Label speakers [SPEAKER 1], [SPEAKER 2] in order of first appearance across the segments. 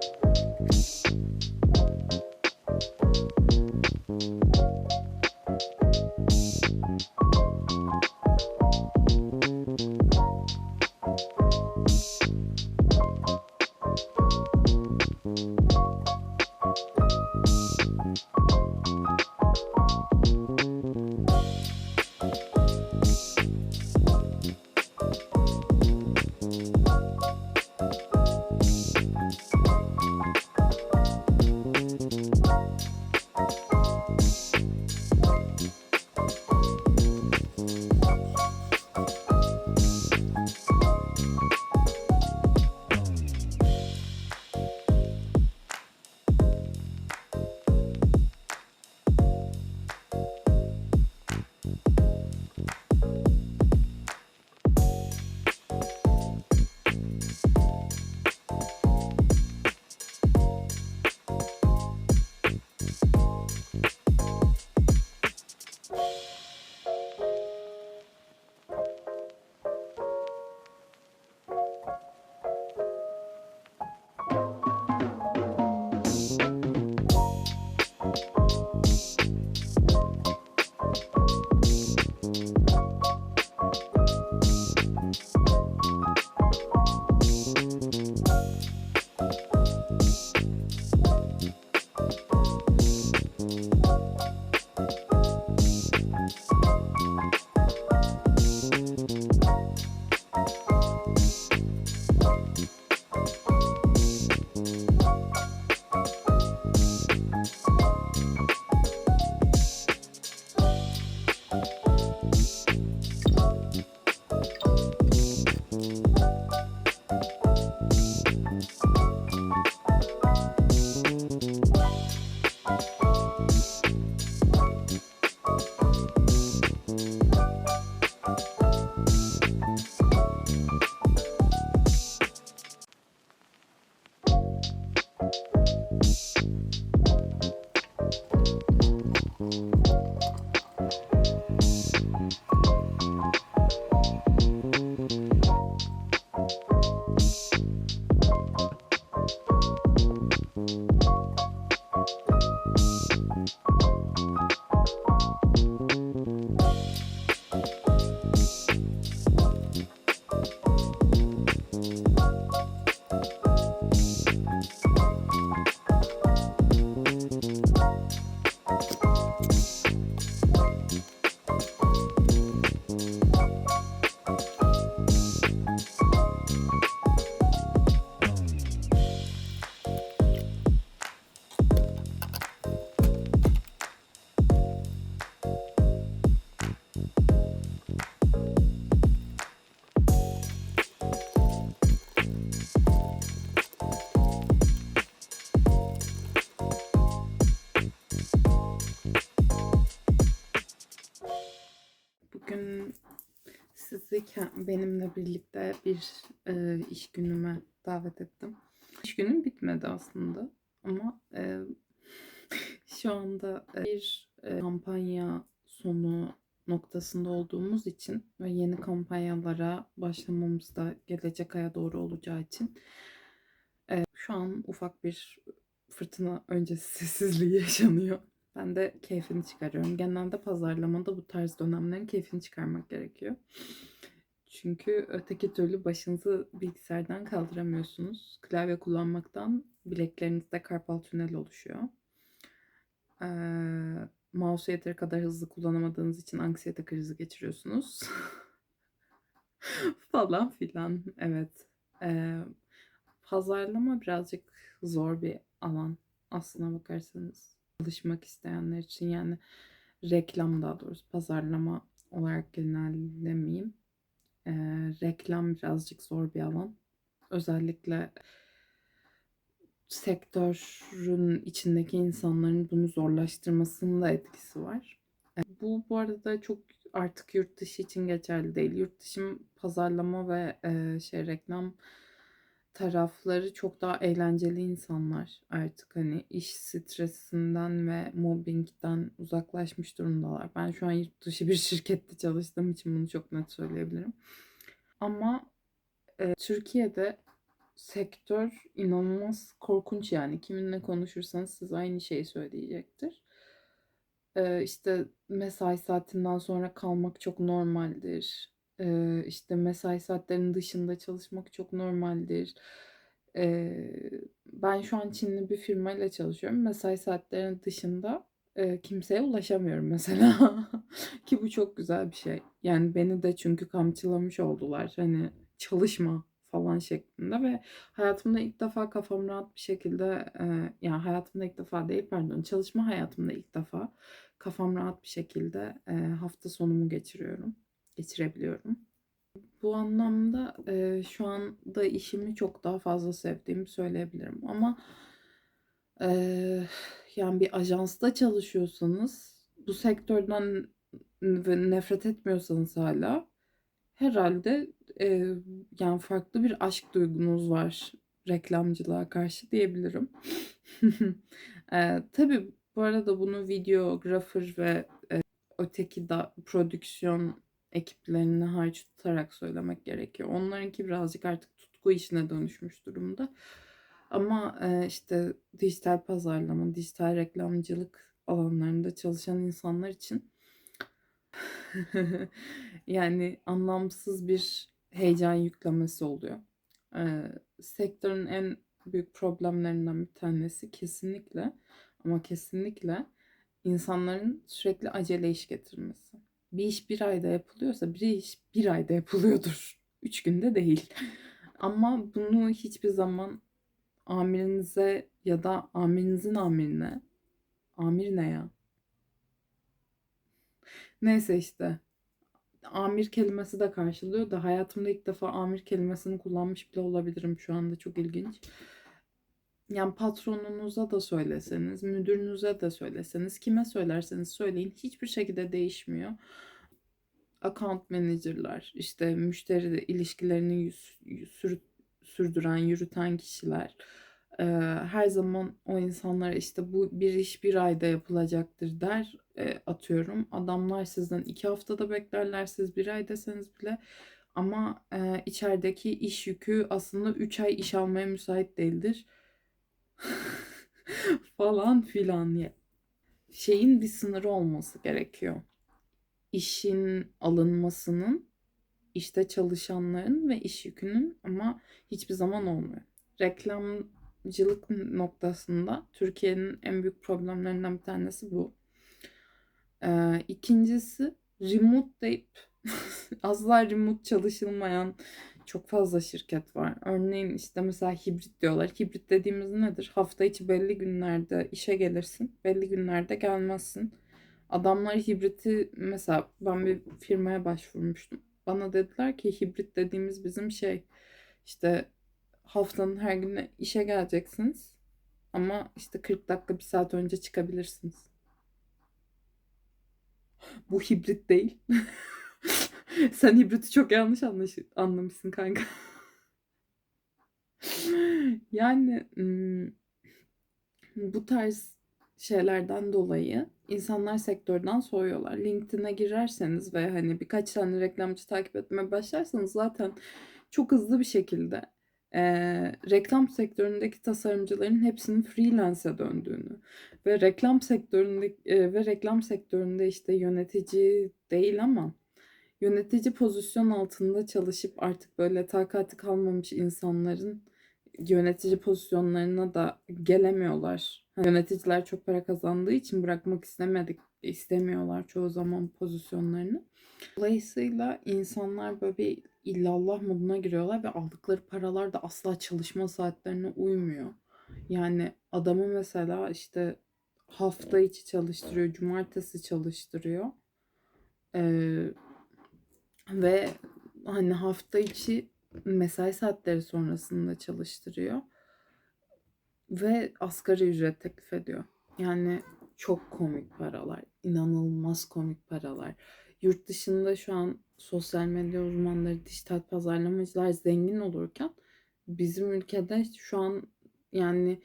[SPEAKER 1] Thank you. Sizi ke- benimle birlikte bir e, iş günüme davet ettim. İş günüm bitmedi aslında ama e, şu anda e, bir e, kampanya sonu noktasında olduğumuz için ve yeni kampanyalara başlamamız da gelecek aya doğru olacağı için e, şu an ufak bir fırtına öncesi sessizliği yaşanıyor. Ben de keyfini çıkarıyorum. Genelde pazarlamada bu tarz dönemlerin keyfini çıkarmak gerekiyor. Çünkü öteki türlü başınızı bilgisayardan kaldıramıyorsunuz. Klavye kullanmaktan bileklerinizde karpal tünel oluşuyor. Ee, mouse'u yeteri kadar hızlı kullanamadığınız için anksiyete krizi geçiriyorsunuz. Falan filan. Evet. Ee, pazarlama birazcık zor bir alan aslına bakarsanız çalışmak isteyenler için yani reklam daha doğrusu pazarlama olarak genellemeyeyim. Ee, reklam birazcık zor bir alan. Özellikle sektörün içindeki insanların bunu zorlaştırmasının da etkisi var. Ee, Bu bu arada çok artık yurt dışı için geçerli değil. Yurt dışı pazarlama ve e, şey reklam tarafları çok daha eğlenceli insanlar artık hani iş stresinden ve mobbingden uzaklaşmış durumdalar. Ben şu an yurt dışı bir şirkette çalıştığım için bunu çok net söyleyebilirim. Ama e, Türkiye'de sektör inanılmaz korkunç yani. Kiminle konuşursanız siz aynı şeyi söyleyecektir. Eee, işte mesai saatinden sonra kalmak çok normaldir. Eee, işte mesai saatlerinin dışında çalışmak çok normaldir. Eee, ben şu an Çinli bir firmayla çalışıyorum. Mesai saatlerinin dışında eee, kimseye ulaşamıyorum mesela. Ki bu çok güzel bir şey. Yani beni de çünkü kamçılamış oldular. Hani çalışma falan şeklinde ve hayatımda ilk defa kafam rahat bir şekilde eee, yani hayatımda ilk defa değil pardon çalışma hayatımda ilk defa kafam rahat bir şekilde eee, hafta sonumu geçiriyorum. Geçirebiliyorum. Bu anlamda eee, şu anda işimi çok daha fazla sevdiğimi söyleyebilirim. Ama eee, yani bir ajansta çalışıyorsanız bu sektörden nefret etmiyorsanız hala herhalde eee, yani farklı bir aşk duygunuz var reklamcılığa karşı diyebilirim. Eee, tabii bu arada bunu videographer ve e, öteki da prodüksiyon ekiplerini hariç tutarak söylemek gerekiyor. Onlarınki birazcık artık tutku işine dönüşmüş durumda. Ama e, işte dijital pazarlama, dijital reklamcılık alanlarında çalışan insanlar için yani anlamsız bir heyecan yüklemesi oluyor. Ee, sektörün en büyük problemlerinden bir tanesi kesinlikle ama kesinlikle insanların sürekli acele iş getirmesi. Bir iş bir ayda yapılıyorsa bir iş bir ayda yapılıyordur. Üç günde değil. Ama bunu hiçbir zaman amirinize ya da amirinizin amirine amir ne ya? Neyse işte amir kelimesi de karşılıyor da hayatımda ilk defa amir kelimesini kullanmış bile olabilirim şu anda çok ilginç. Yani patronunuza da söyleseniz, müdürünüze de söyleseniz, kime söylerseniz söyleyin hiçbir şekilde değişmiyor. Account manager'lar, işte müşteri ilişkilerini sür- sürdüren, yürüten kişiler e, her zaman o insanlara işte bu bir iş bir ayda yapılacaktır der e, atıyorum. Adamlar sizden iki haftada beklerler siz bir ay deseniz bile ama e, içerideki iş yükü aslında üç ay iş almaya müsait değildir. falan filan ya. Şeyin bir sınırı olması gerekiyor. İşin alınmasının, işte çalışanların ve iş yükünün ama hiçbir zaman olmuyor. Reklamcılık noktasında Türkiye'nin en büyük problemlerinden bir tanesi bu. Ee, ikincisi remote deyip asla remote çalışılmayan çok fazla şirket var. Örneğin işte mesela hibrit diyorlar. Hibrit dediğimiz nedir? Hafta içi belli günlerde işe gelirsin, belli günlerde gelmezsin. Adamlar hibriti mesela ben bir firmaya başvurmuştum. Bana dediler ki hibrit dediğimiz bizim şey işte haftanın her günü işe geleceksiniz ama işte 40 dakika bir saat önce çıkabilirsiniz. Bu hibrit değil. Sen hibriti çok yanlış anlaş anlamışsın kanka. yani bu tarz şeylerden dolayı insanlar sektörden soğuyorlar. LinkedIn'e girerseniz ve hani birkaç tane reklamcı takip etmeye başlarsanız zaten çok hızlı bir şekilde e, reklam sektöründeki tasarımcıların hepsinin freelance'e döndüğünü ve reklam sektöründe e, ve reklam sektöründe işte yönetici değil ama yönetici pozisyon altında çalışıp artık böyle takati kalmamış insanların yönetici pozisyonlarına da gelemiyorlar. Yöneticiler çok para kazandığı için bırakmak istemedik istemiyorlar çoğu zaman pozisyonlarını. Dolayısıyla insanlar böyle bir illallah moduna giriyorlar ve aldıkları paralar da asla çalışma saatlerine uymuyor. Yani adamı mesela işte hafta içi çalıştırıyor, cumartesi çalıştırıyor. Ee, ve hani hafta içi mesai saatleri sonrasında çalıştırıyor. Ve asgari ücret teklif ediyor. Yani çok komik paralar. inanılmaz komik paralar. Yurt dışında şu an sosyal medya uzmanları, dijital pazarlamacılar zengin olurken bizim ülkede şu an yani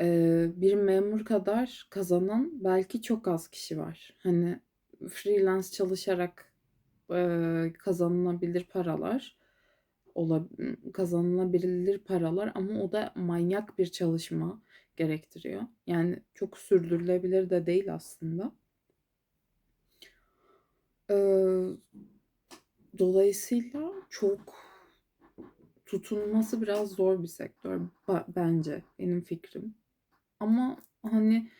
[SPEAKER 1] e, bir memur kadar kazanan belki çok az kişi var. Hani freelance çalışarak kazanılabilir paralar kazanılabilir paralar ama o da manyak bir çalışma gerektiriyor. Yani çok sürdürülebilir de değil aslında. Dolayısıyla çok tutunması biraz zor bir sektör bence benim fikrim. Ama hani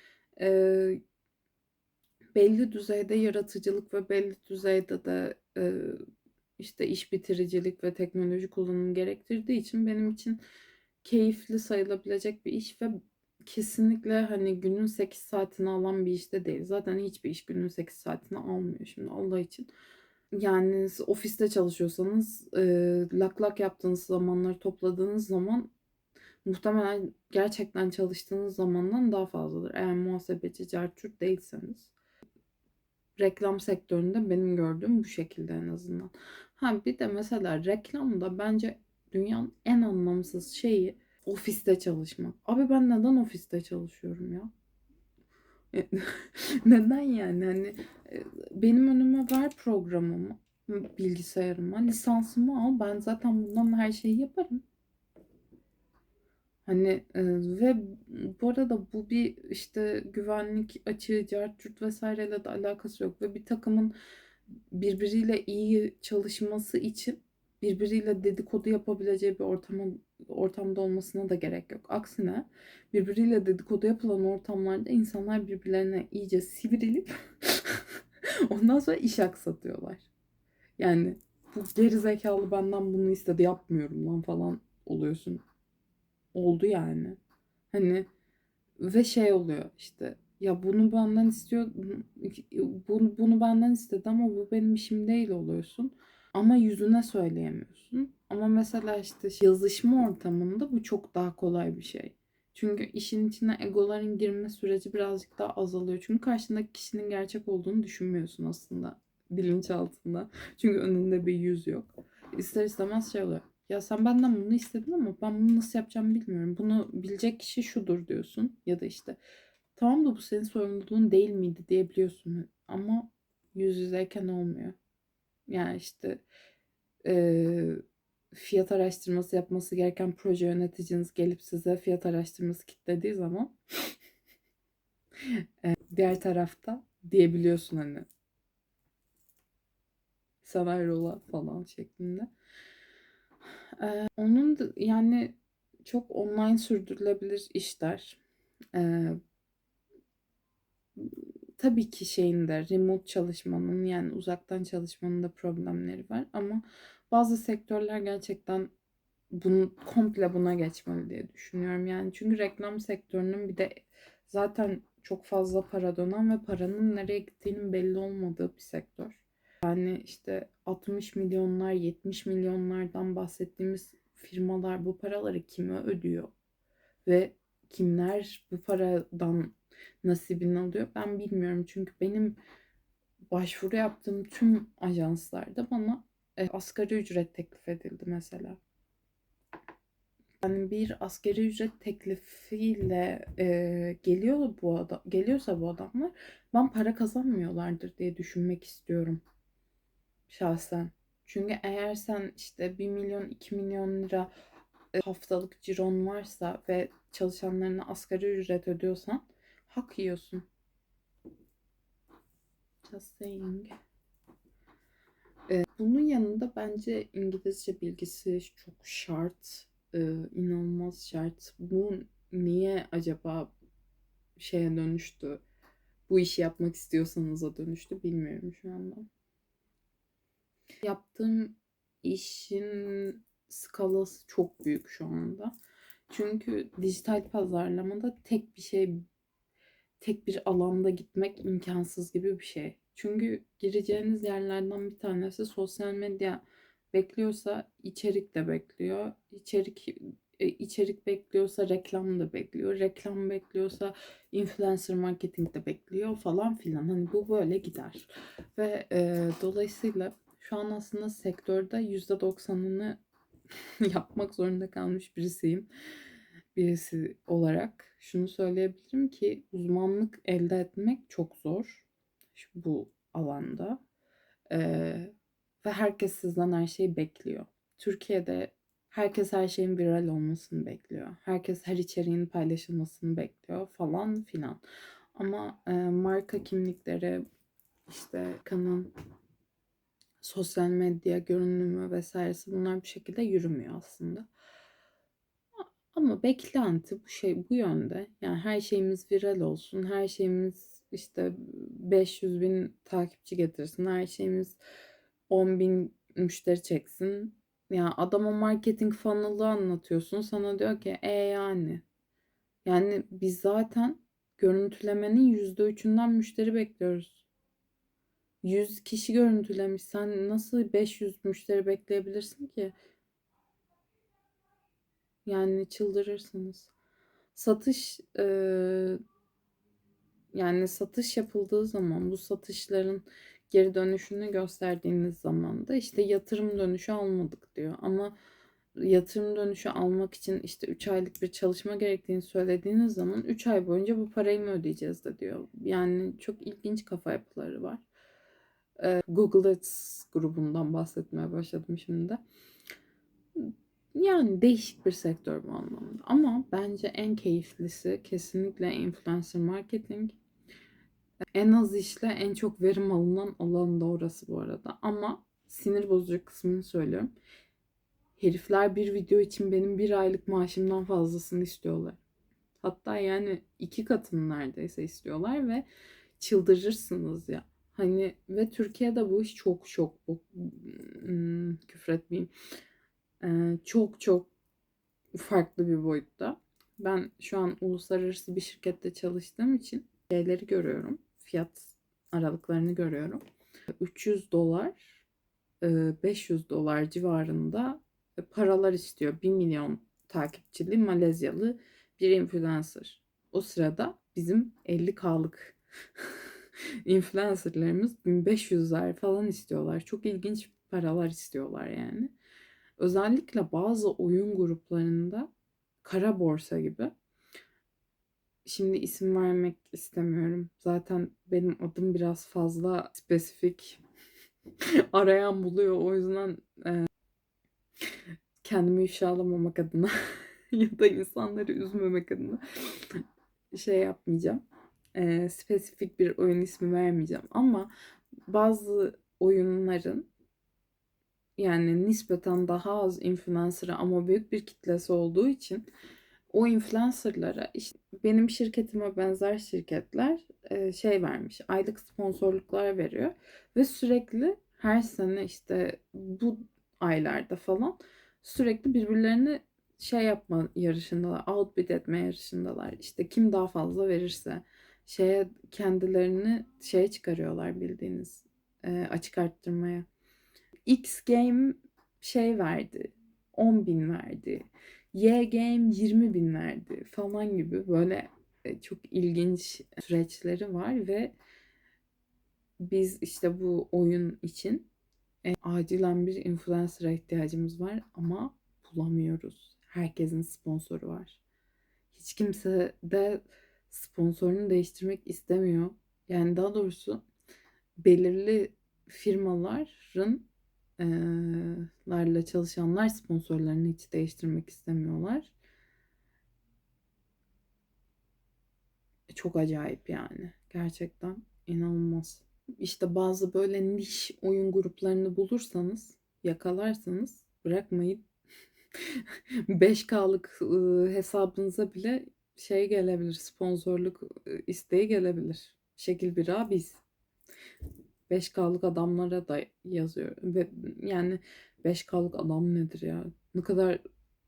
[SPEAKER 1] belli düzeyde yaratıcılık ve belli düzeyde de e, işte iş bitiricilik ve teknoloji kullanımı gerektirdiği için benim için keyifli sayılabilecek bir iş ve kesinlikle hani günün 8 saatini alan bir işte değil. Zaten hiçbir iş günün 8 saatini almıyor şimdi Allah için. Yani ofiste çalışıyorsanız e, lak lak yaptığınız zamanları topladığınız zaman muhtemelen gerçekten çalıştığınız zamandan daha fazladır. Eğer muhasebeci, cartürt değilseniz. Reklam sektöründe benim gördüğüm bu şekilde en azından. Ha bir de mesela reklamda bence dünyanın en anlamsız şeyi ofiste çalışmak. Abi ben neden ofiste çalışıyorum ya? neden yani? Hani e, benim önüme ver programımı, bilgisayarıma, lisansımı al. Ben zaten bundan her şeyi yaparım. Hani e, ve bu arada bu bir işte güvenlik açığı, cart vesaireyle de alakası yok ve bir takımın birbiriyle iyi çalışması için birbiriyle dedikodu yapabileceği bir ortama, ortamda olmasına da gerek yok. Aksine birbiriyle dedikodu yapılan ortamlarda insanlar birbirlerine iyice sivrilip ondan sonra iş aksatıyorlar. Yani bu geri zekalı benden bunu istedi yapmıyorum lan falan oluyorsun. Oldu yani. Hani ve şey oluyor işte ya bunu benden istiyor bunu, bunu benden istedi ama bu benim işim değil oluyorsun. Ama yüzüne söyleyemiyorsun. Ama mesela işte yazışma ortamında bu çok daha kolay bir şey. Çünkü işin içine egoların girme süreci birazcık daha azalıyor. Çünkü karşındaki kişinin gerçek olduğunu düşünmüyorsun aslında bilinçaltında. Çünkü önünde bir yüz yok. İster istemez şey oluyor. Ya sen benden bunu istedin ama ben bunu nasıl yapacağımı bilmiyorum. Bunu bilecek kişi şudur diyorsun. Ya da işte tamam da bu senin sorumluluğun değil miydi diyebiliyorsun. Ama yüz yüzeyken olmuyor. Yani işte e, fiyat araştırması yapması gereken proje yöneticiniz gelip size fiyat araştırması kitlediği zaman e, diğer tarafta diyebiliyorsun hani senaryolar falan şeklinde. Ee, onun da, yani çok online sürdürülebilir işler. Ee, tabii ki şeyinde remote çalışmanın yani uzaktan çalışmanın da problemleri var ama bazı sektörler gerçekten bunu komple buna geçmeli diye düşünüyorum. Yani çünkü reklam sektörünün bir de zaten çok fazla para dönen ve paranın nereye gittiğinin belli olmadığı bir sektör. Yani işte 60 milyonlar, 70 milyonlardan bahsettiğimiz firmalar bu paraları kime ödüyor? Ve kimler bu paradan nasibini alıyor ben bilmiyorum. Çünkü benim başvuru yaptığım tüm ajanslarda bana e, asgari ücret teklif edildi mesela. Yani bir asgari ücret teklifiyle e, geliyor bu adam, geliyorsa bu adamlar ben para kazanmıyorlardır diye düşünmek istiyorum şahsen. Çünkü eğer sen işte 1 milyon 2 milyon lira e, haftalık ciron varsa ve çalışanlarına asgari ücret ödüyorsan hak yiyorsun. Just saying. Ee, bunun yanında bence İngilizce bilgisi çok şart. Ee, inanılmaz şart. Bu niye acaba şeye dönüştü? Bu işi yapmak istiyorsanız o dönüştü bilmiyorum şu anda. Yaptığım işin skalası çok büyük şu anda. Çünkü dijital pazarlamada tek bir şey tek bir alanda gitmek imkansız gibi bir şey. Çünkü gireceğiniz yerlerden bir tanesi sosyal medya bekliyorsa içerik de bekliyor. İçerik e, içerik bekliyorsa reklam da bekliyor. Reklam bekliyorsa influencer marketing de bekliyor falan filan. Hani bu böyle gider. Ve e, dolayısıyla şu an aslında sektörde %90'ını yapmak zorunda kalmış birisiyim. Birisi olarak şunu söyleyebilirim ki uzmanlık elde etmek çok zor bu alanda. Ee, ve herkes sizden her şeyi bekliyor. Türkiye'de herkes her şeyin viral olmasını bekliyor. Herkes her içeriğin paylaşılmasını bekliyor falan filan. Ama e, marka kimlikleri işte kanın sosyal medya görünümü vesairesi bunlar bu şekilde yürümüyor aslında. Ama beklenti bu şey bu yönde. Yani her şeyimiz viral olsun, her şeyimiz işte 500 bin takipçi getirsin, her şeyimiz 10 bin müşteri çeksin. Ya adama marketing funnel'ı anlatıyorsun. Sana diyor ki e yani. Yani biz zaten görüntülemenin %3'ünden müşteri bekliyoruz. 100 kişi görüntülemiş. Sen nasıl 500 müşteri bekleyebilirsin ki? Yani çıldırırsınız. Satış e, yani satış yapıldığı zaman bu satışların geri dönüşünü gösterdiğiniz zaman da işte yatırım dönüşü almadık diyor. Ama yatırım dönüşü almak için işte 3 aylık bir çalışma gerektiğini söylediğiniz zaman 3 ay boyunca bu parayı mı ödeyeceğiz de diyor. Yani çok ilginç kafa yapıları var. Ee, Google Ads grubundan bahsetmeye başladım şimdi de. Yani değişik bir sektör bu anlamda. Ama bence en keyiflisi kesinlikle influencer marketing. En az işle en çok verim alınan alan da orası bu arada. Ama sinir bozucu kısmını söylüyorum. Herifler bir video için benim bir aylık maaşımdan fazlasını istiyorlar. Hatta yani iki katını neredeyse istiyorlar ve çıldırırsınız ya. Hani ve Türkiye'de bu iş çok çok bu, hmm, çok çok farklı bir boyutta. Ben şu an uluslararası bir şirkette çalıştığım için şeyleri görüyorum. Fiyat aralıklarını görüyorum. 300 dolar, 500 e, dolar civarında paralar istiyor. 1 milyon takipçili Malezyalı bir influencer. O sırada bizim 50K'lık influencerlarımız 1500'ler falan istiyorlar. Çok ilginç paralar istiyorlar yani. Özellikle bazı oyun gruplarında kara borsa gibi. Şimdi isim vermek istemiyorum. Zaten benim adım biraz fazla spesifik. Arayan buluyor. O yüzden e, kendimi ifşalamamak adına ya da insanları üzmemek adına şey yapmayacağım. E, spesifik bir oyun ismi vermeyeceğim. Ama bazı oyunların yani nispeten daha az influencer'a ama büyük bir kitlesi olduğu için o influencer'lara işte benim şirketime benzer şirketler e, şey vermiş. Aylık sponsorluklar veriyor ve sürekli her sene işte bu aylarda falan sürekli birbirlerini şey yapma yarışındalar, outbid etme yarışındalar. İşte kim daha fazla verirse şeye kendilerini şeye çıkarıyorlar bildiğiniz e, açık arttırmaya. X game şey verdi. 10 bin verdi. Y game 20 bin verdi falan gibi böyle e, çok ilginç süreçleri var ve biz işte bu oyun için e, acilen bir influencer'a ihtiyacımız var ama bulamıyoruz. Herkesin sponsoru var. Hiç kimse de sponsorunu değiştirmek istemiyor. Yani daha doğrusu belirli firmaların larla çalışanlar sponsorlarını hiç değiştirmek istemiyorlar. Çok acayip yani. Gerçekten inanılmaz. İşte bazı böyle niş oyun gruplarını bulursanız, yakalarsanız bırakmayın. 5K'lık hesabınıza bile şey gelebilir, sponsorluk isteği gelebilir. Şekil bir a biz. 5K'lık adamlara da yazıyor. Ve yani 5K'lık adam nedir ya? Ne kadar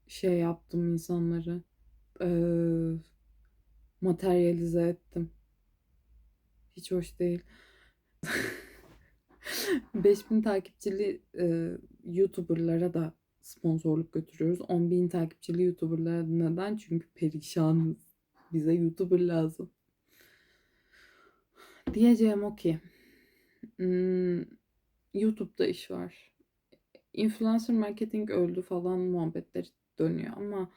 [SPEAKER 1] şey yaptım insanları. Ee, materyalize ettim. Hiç hoş değil. 5000 takipçili e, YouTuber'lara da sponsorluk götürüyoruz. 10.000 takipçili YouTuber'lara neden? Çünkü perişanız. Bize YouTuber lazım. Diyeceğim o ki Hmm, YouTube'da iş var. Influencer marketing öldü falan muhabbetleri dönüyor ama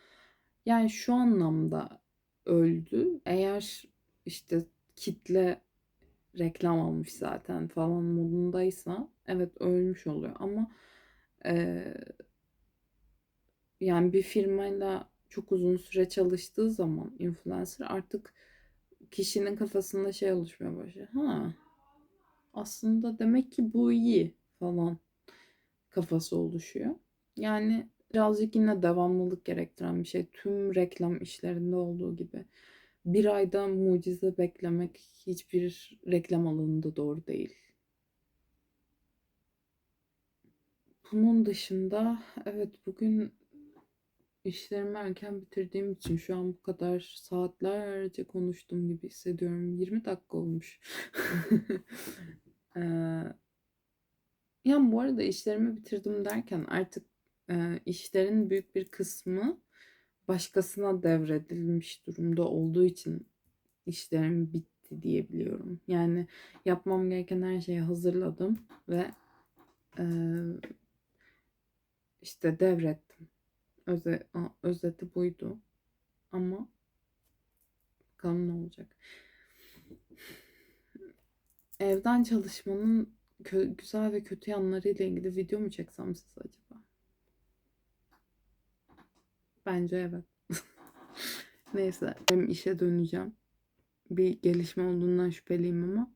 [SPEAKER 1] yani şu anlamda öldü. Eğer işte kitle reklam almış zaten falan modundaysa evet ölmüş oluyor ama e, yani bir firmayla çok uzun süre çalıştığı zaman influencer artık kişinin kafasında şey oluşmaya başlıyor. Ha, aslında demek ki bu iyi falan kafası oluşuyor. Yani birazcık yine devamlılık gerektiren bir şey. Tüm reklam işlerinde olduğu gibi. Bir ayda mucize beklemek hiçbir reklam alanında doğru değil. Bunun dışında evet bugün işlerimi erken bitirdiğim için şu an bu kadar saatlerce konuştuğum gibi hissediyorum. 20 dakika olmuş. Ee, yani bu arada işlerimi bitirdim derken artık e, işlerin büyük bir kısmı başkasına devredilmiş durumda olduğu için işlerim bitti diyebiliyorum. Yani yapmam gereken her şeyi hazırladım ve e, işte devrettim. Öze, özeti buydu. Ama bakalım ne olacak. Evden çalışmanın güzel ve kötü yanlarıyla ilgili video mu çeksem size acaba? Bence evet. Neyse, benim işe döneceğim. Bir gelişme olduğundan şüpheliyim ama.